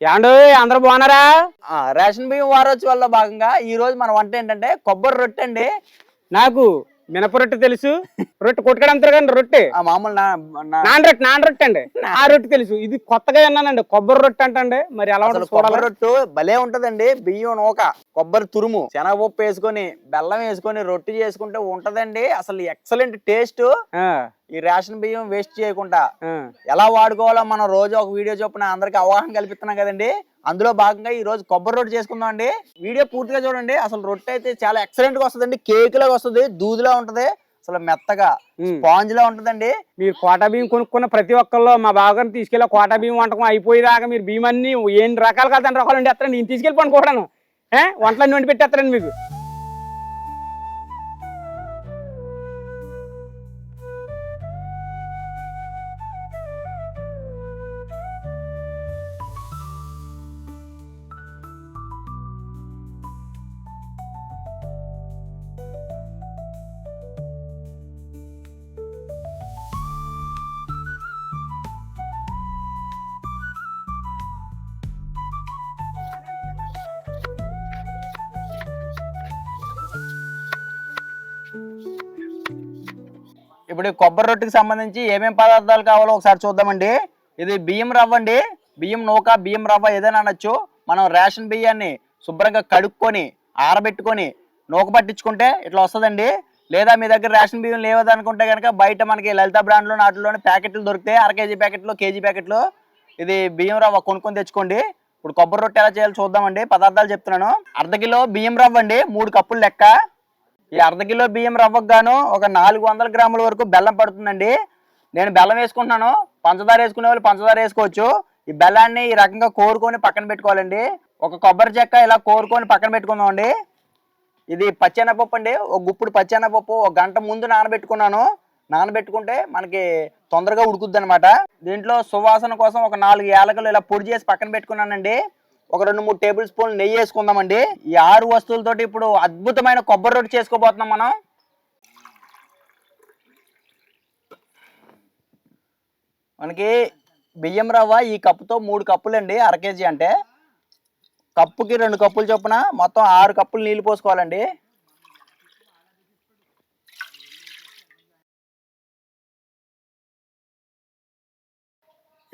యాండో అందరూ బాగున్నారా? రేషన్ బియ్యం వారోత్సవాల్లో భాగంగా ఈ రోజు మన వంట ఏంటంటే కొబ్బరి రొట్టె అండి. నాకు మినప రొట్టె తెలుసు. రొట్టె కొట్టుకడంతారు కానీ రొట్టె. మామూలు నాన్ రొట్టె నాన్ రొట్టె అండి. ఆ రొట్టె తెలుసు. ఇది కొత్తగా విన్నానండి. కొబ్బరి రొట్టె అంటండి. మరి ఎలా ఉంటుంది కొబ్బరి రొట్టు భలే ఉంటదండి. బియ్యం నూక కొబ్బరి తురుము శనగపప్పు వేసుకొని బెల్లం వేసుకొని రొట్టె చేసుకుంటే ఉంటదండి. అసలు ఎక్సలెంట్ టేస్ట్. ఈ రేషన్ బియ్యం వేస్ట్ చేయకుండా. ఎలా వాడుకోవాలో మనం రోజు ఒక వీడియో చొప్పున అందరికి అవగాహన కల్పిస్తున్నాం కదండి. అందులో భాగంగా ఈ రోజు కొబ్బరి రొట్టె చేసుకుందాం అండి వీడియో పూర్తిగా చూడండి. అసలు రొట్టె అయితే చాలా ఎక్సలెంట్గా వస్తుందండి. కేక్ లాగా వస్తుంది దూదిలా ఉంటది. అసలు మెత్తగా. స్పాంజ్ లా ఉంటదండి. మీరు కోటా బియ్యం కొనుక్కున్న ప్రతి ఒక్కళ్ళు మా బావగారిని తీసుకెళ్ళి కోటా బియ్యం వంటకం అయిపోయేదాకా మీరు బియ్యం అన్ని ఏం రకాలు కాదు రకాలు ఉండి ఎత్తారండి నేను తీసుకెళ్ళి ఏ? వంటలన్నీ వండి పెట్టేస్తారండి మీకు. ఇప్పుడు కొబ్బరి రొట్టెకి సంబంధించి ఏమేమి పదార్థాలు కావాలో ఒకసారి చూద్దామండి. ఇది బియ్యం రవ్వ అండి. బియ్యం నూక బియ్యం రవ్వ ఏదైనా అనొచ్చు. మనం రేషన్ బియ్యాన్ని శుభ్రంగా కడుక్కొని ఆరబెట్టుకొని నూక పట్టించుకుంటే ఇట్లా వస్తుందండి. లేదా మీ దగ్గర రేషన్ బియ్యం లేవదనుకుంటే కనుక బయట మనకి లలిత బ్రాండ్లో నాటిలోని ప్యాకెట్లు దొరుకుతాయి అర కేజీ ప్యాకెట్లు కేజీ ప్యాకెట్లు ఇది బియ్యం రవ్వ కొనుక్కొని తెచ్చుకోండి. ఇప్పుడు కొబ్బరి రొట్టె ఎలా చేయాలో చూద్దామండి. పదార్థాలు చెప్తున్నాను. అర్ధ కిలో బియ్యం రవ్వ అండి. మూడు కప్పులు లెక్క. ఈ అర్ధ కిలో బియ్యం రవ్వకు గాను ఒక నాలుగు వందల గ్రాముల వరకు బెల్లం పడుతుందండి. నేను బెల్లం వేసుకుంటున్నాను. పంచదార వేసుకునే వాళ్ళు పంచదార వేసుకోవచ్చు. ఈ బెల్లాన్ని ఈ రకంగా కోరుకొని పక్కన పెట్టుకోవాలండి. ఒక కొబ్బరి చెక్క ఇలా కోరుకొని పక్కన పెట్టుకుందామండి. ఇది పచ్చెనపప్పు అండి. ఒక గుప్పుడు పచ్చెనపప్పు ఒక గంట ముందు నానబెట్టుకున్నాను. నానబెట్టుకుంటే మనకి తొందరగా ఉడుకుద్ది అనమాట దీంట్లో సువాసన కోసం ఒక నాలుగు యాలకులు ఇలా పొడి చేసి పక్కన పెట్టుకున్నానండి. ఒక రెండు మూడు టేబుల్ స్పూన్లు నెయ్యి వేసుకుందామండి. ఈ ఆరు వస్తువులతోటి ఇప్పుడు అద్భుతమైన కొబ్బరి రొట్టె చేసుకోబోతున్నాం మనం. మనకి బియ్యం రవ్వ ఈ కప్పుతో మూడు కప్పులు అండి అర కేజీ అంటే. కప్పుకి రెండు కప్పులు చొప్పున మొత్తం ఆరు కప్పులు నీళ్ళు పోసుకోవాలండి.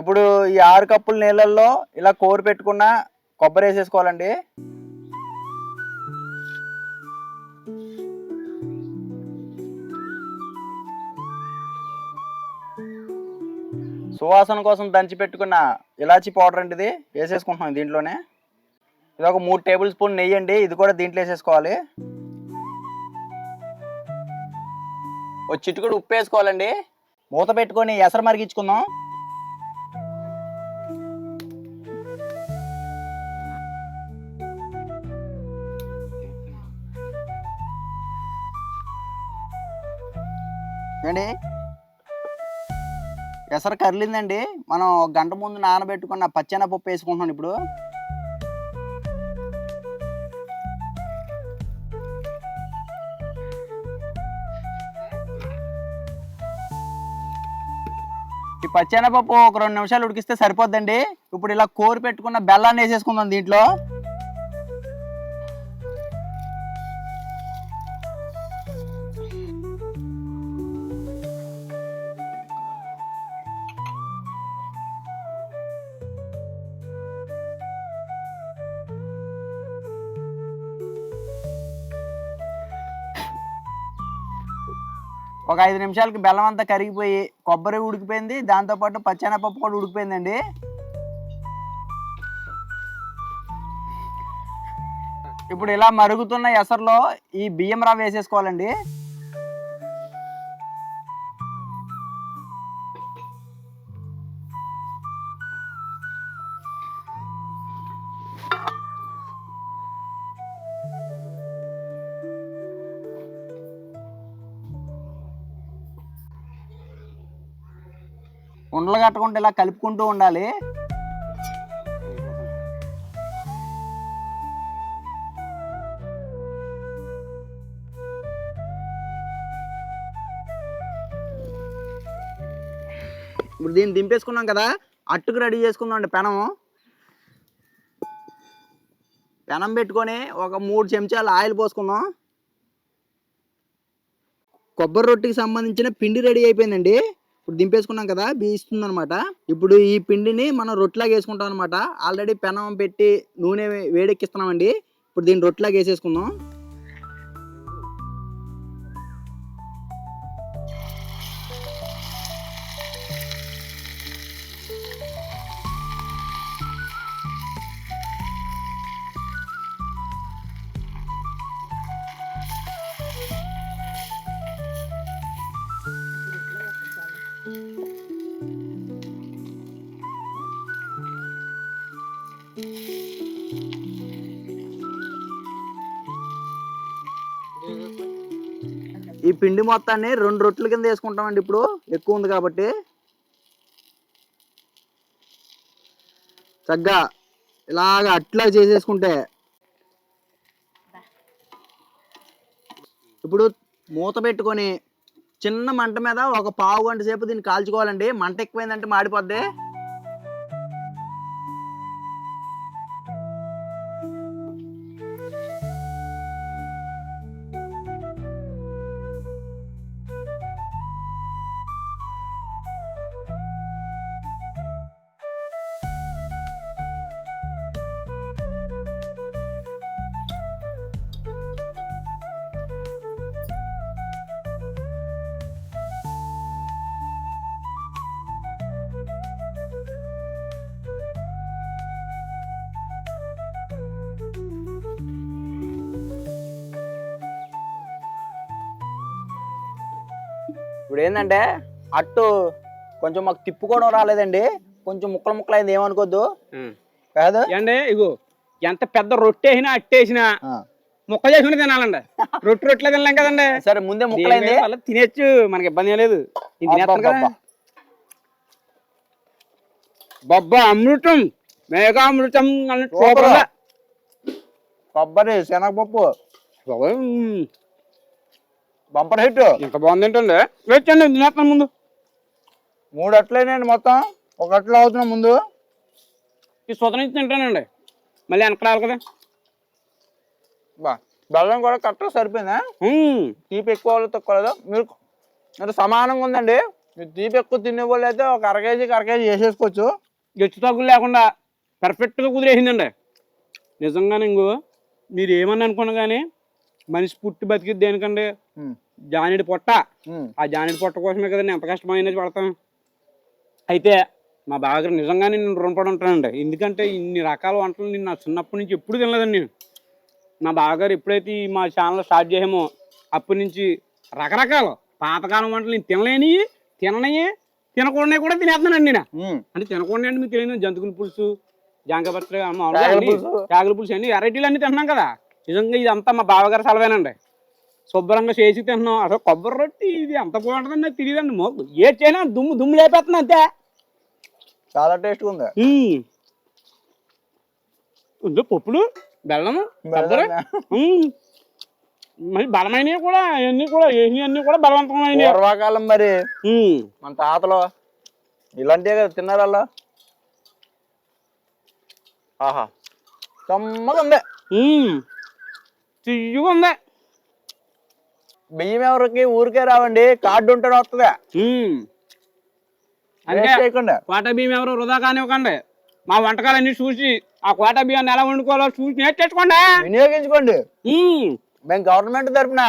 ఇప్పుడు ఈ ఆరు కప్పుల నీళ్ళల్లో ఇలా కోరి పెట్టుకున్న కొబ్బరి వేసేసుకోవాలండి. సువాసన కోసం దంచి పెట్టుకున్న ఇలాచి పౌడర్ అండి ఇది. వేసేసుకుంటున్నాం దీంట్లోనే. ఇది ఒక మూడు టేబుల్ స్పూన్ నెయ్యి అండి. ఇది కూడా దీంట్లో వేసేసుకోవాలి. ఒక చిట్టుకుడు ఉప్పు వేసుకోవాలండి. మూత పెట్టుకొని ఎసరు మరిగించుకుందాం. ఏమండి ఎసరు కరిలిందండి. మనం ఒక గంట ముందు నానబెట్టుకున్న పచ్చెనపప్పు వేసుకుంటున్నాం ఇప్పుడు. ఈ పచ్చెనపప్పు ఒక రెండు నిమిషాలు ఉడికిస్తే సరిపోద్దండి. ఇప్పుడు ఇలా కోరి పెట్టుకున్న బెల్లాన్ని వేసేసుకుందాం దీంట్లో. ఒక ఐదు నిమిషాలకి బెల్లం అంతా కరిగిపోయి కొబ్బరి ఉడికిపోయింది. దాంతోపాటు పచ్చెనపప్పు కూడా ఉడికిపోయిందండి. ఇప్పుడు ఇలా మరుగుతున్న ఎసరులో ఈ బియ్యం రవ్వ వేసేసుకోవాలండి. ఉండలు కట్టకుండా ఇలా కలుపుకుంటూ ఉండాలి. ఇప్పుడు దీన్ని దింపేసుకున్నాం కదా అట్టుకు రెడీ చేసుకుందాం అండి పెనము పెనం పెట్టుకొని ఒక మూడు చెంచాలు ఆయిల్ పోసుకుందాం. కొబ్బరి రొట్టికి సంబంధించిన పిండి రెడీ అయిపోయిందండి. ఇప్పుడు దింపేసుకున్నాం కదా బీస్తుంది అనమాట ఇప్పుడు ఈ పిండిని మనం రొట్టెలాగా వేసుకుంటాం అనమాట ఆల్రెడీ పెనం పెట్టి నూనె వేడెక్కిస్తున్నామండి. ఇప్పుడు దీన్ని రొట్టెలాగా వేసేసుకుందాం. ఈ పిండి మొత్తాన్ని రెండు రొట్టెల కింద వేసుకుంటామండి ఇప్పుడు. ఎక్కువ ఉంది కాబట్టి. చక్కగా ఇలాగ అట్లా చేసేసుకుంటే. ఇప్పుడు మూత పెట్టుకొని చిన్న మంట మీద ఒక పావు గంట సేపు దీన్ని కాల్చుకోవాలండి. మంట ఎక్కువైందంటే మాడిపోద్ది. ఇప్పుడు ఏంటంటే అట్టు కొంచెం మాకు తిప్పుకోవడం రాలేదండి. కొంచెం ముక్కలు ముక్కలు అయింది ఏమనుకోద్దు కాదు? ఏండి ఇగో ఎంత పెద్ద రొట్టె అయినా అట్టేసినా. ముక్క చేసుకుని తినాలండి. రొట్టె రొట్టెలే తినలేం కదండి. సరే ముందే ముక్కలైంది. అలా తినేచ్చు మనకి ఇబ్బంది ఏం లేదు. బొబ్బ అమృతం మేఘా అమృతం అన్నట్టు? కొబ్బరి శనగపప్పు. Bumper hit. ఇంత బాగుంది ఏంటండి వేచండి తినేస్తాను ముందు. మూడు అట్లయినాయండి మొత్తం. ఒక అట్లు అవుతున్నాం ముందు. ఈ సుతన ఇచ్చి తింటానండి. మళ్ళీ వెనక రావాలి కదా. బా బెల్లం కూడా కరెక్ట్గా సరిపోయిందా. తీపి ఎక్కువ వాళ్ళు తక్కువ లేదు మీరు అంటే సమానంగా ఉందండి. మీరు తీపి ఎక్కువ తినే వాళ్ళు అయితే ఒక అర కేజీకి అర కేజీ చేసేసుకోవచ్చు గెచ్చు తగ్గులు లేకుండా పర్ఫెక్ట్గా కుదిరేసిందండి. నిజంగానే ఇంకో మీరు ఏమని అనుకున్నా కానీ మనిషి పుట్టి బతికి దేనికండి? జానిడి పొట్ట. ఆ జానిడి పొట్ట కోసమే కదండి ఎంత కష్టమైనది పడతాం అయితే మా బాగా నిజంగానే నేను రుణపడి ఉంటానండి. ఎందుకంటే ఇన్ని రకాల వంటలు నేను నా చిన్నప్పటి నుంచి ఎప్పుడు తినలేదండి నేను. మా బావగారు ఎప్పుడైతే ఈ మా ఛానల్ స్టార్ట్ చేసామో అప్పటి నుంచి రకరకాలు పాతకాలం వంటలు నేను తినలేని తిననవి తినకుండా కూడా తినేస్తున్నానండి నేను. అంటే తినకుండా అంటే మీకు తెలియదు జంతుకుల పులుసు జాంకపత్రి చాగల పులుసు. అన్ని వెరైటీలు అన్ని తింటున్నాం కదా. నిజంగా ఇదంతా మా బావగారు సెలవేనండి. శుభ్రంగా చేసి తింటున్నాం. అసలు కొబ్బరి రొట్టి ఇది ఎంత బాగుంటుందని నాకు తెలియదండి మోకు. ఏ చేయనా దుమ్ము దుమ్ము లేపేస్తున్నా అంతే. చాలా టేస్ట్గా ఉంది. ఉందో పప్పులు బెల్లం కొబ్బరి. మరి బలమైనవి కూడా ఇవన్నీ కూడా అన్నీ కూడా బలవంతమైనవి. పూర్వకాలం మరి. మన తాతలు ఇలాంటివే కదా తిన్నారు వాళ్ళు ఆహా. కమ్మగా ఉంది. తియ్యగా ఉంది. బియ్యం ఎవరికి ఊరికే రావండి. కార్డు ఉంటేనే వస్తుంది చేయకుండా. కోట బియ్యం ఎవరు వృధా కానివ్వకండి. మా వంటకాలన్నీ చూసి ఆ కోట బియ్యాన్ని ఎలా వండుకోవాలో చూసి నేర్చేసుకోండి. వినియోగించుకోండి. మేము గవర్నమెంట్ తరఫున.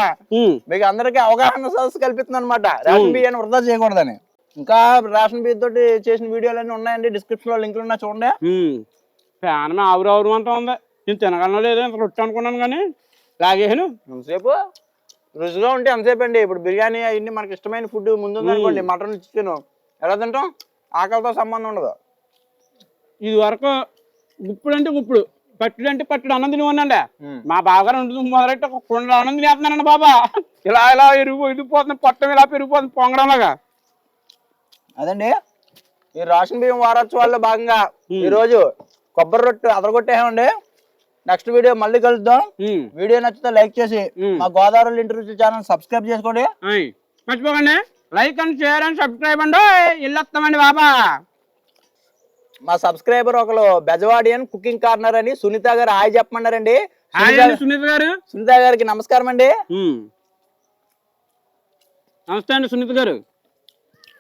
మీకు అందరికీ అవగాహన సదస్సు కల్పిస్తుంది అనమాట రేషన్ బియ్యాన్ని వృధా చేయకూడదని. ఇంకా రేషన్ బియ్యం తోటి చేసిన వీడియోలు అన్ని ఉన్నాయండి. డిస్క్రిప్షన్లో లింకులు ఉన్నా చూడండి. ఫ్యాన్ ఆవురు ఆవురు అంటూ ఉంది. నేను తినగలను లేదో. ఇంత రొట్టె అనుకున్నాను కానీ. లాగేసాను ఎంతసేపు? రుచిగా ఉంటే ఎంతసేపు అండి ఇప్పుడు బిర్యానీ అవన్నీ మనకి ఇష్టమైన ఫుడ్ ముందు అనుకోండి మటన్ చికెన్ ఎలా తింటాం? ఆకలితో సంబంధం ఉండదు. ఇది వరకు గుప్పుడు అంటే గుప్పుడు పట్టుడు అంటే పట్టుడు అన్నం తినివ్వండి. మా బావగారు ఉంటుంది మొదలెట్టి ఒక కుండ అన్నం తినేస్తున్నానండి బాబా. ఇలా ఇలా ఎరుగు ఎదిగిపోతుంది పొట్టం ఇలా పెరిగిపోతుంది పొంగడంలాగా. అదండి ఈ రేషన్ బియ్యం వారోత్సవాల్లో భాగంగా. ఈ రోజు కొబ్బరి రొట్టె అదరగొట్టేమండి నెక్స్ట్ వీడియో మళ్ళీ కలుద్దాం. వీడియో నచ్చితే లైక్ చేసి. మా గోదావరి ఇంటర్వ్యూ ఛానల్ సబ్స్క్రైబ్ చేసుకోండి. మర్చిపోకండి. Like and share and subscribe అండి. ఇల్లు వస్తామండి బాబా. మా సబ్స్క్రైబర్ ఒకరు బెజవాడియన్ కుకింగ్ కార్నర్ అని సునీత గారు హాయ్ చెప్పమన్నారండి. సునీత- గారు. సునీత గారికి నమస్కారం అండి. నమస్తే అండి సునీత గారు.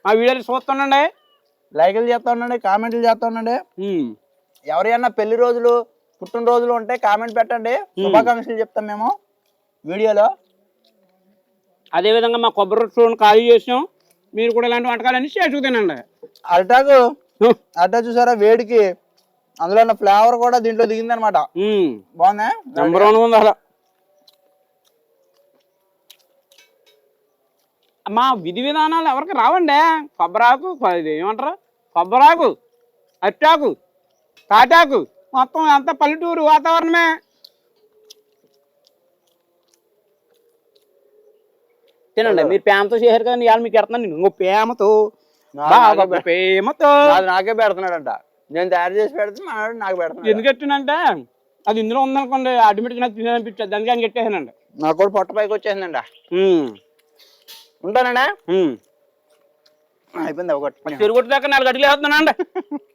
మా వీడియోలు చూస్తానండి లైకులు చేస్తా ఉండండి కామెంట్లు చేస్తా ఉండండి. ఎవరైనా పెళ్ళి రోజులు పుట్టినరోజులు ఉంటే కామెంట్ పెట్టండి. శుభాకాంక్షలు చెప్తాం మేము వీడియోలో. అదేవిధంగా మా కొబ్బరి రొట్టె చూడండి ఖాళీ చేసాం మీరు కూడా ఇలాంటి వంటకాలన్నీ చేసుకు తినండి. అరటాకు అరటా చూసారా వేడికి అందులో ఉన్న ఫ్లేవర్ కూడా దీంట్లో దిగిందనమాట. ఉమ్. బాగుందా? నెంబర్ వన్ ఉంది అసలు మా విధి విధానాలు ఎవరికి రావండి? కొబ్బరాకు ఏమంటారు కొబ్బరాకు అట్టాకు తాటాకు. మొత్తం అంతా పల్లెటూరు వాతావరణమే? తినండి మీరు ప్రేమతో చేశారు కానీ ఇవాళ మీకు ఎడుతున్నాను నేను ఇంకో ప్రేమతో బాగా ప్రేమతో. నాకే పెడుతున్నాడంట. నేను తయారు చేసి పెడితే మా నాకు పెడుతున్నాడు. ఎందుకు ఎట్టినంటే అది ఇందులో ఉందనుకోండి ఆటోమేటిక్ నాకు తినాలనిపించదు దానికి అని కట్టేసానండి. నాకు కూడా పొట్ట పైకి వచ్చేసిందంట. ఉమ్. ఉంటానండి. అయిపోయింది ఒకటి తిరుగుడు దాకా నాలుగు అడుగులు వేస్తున్నానండి.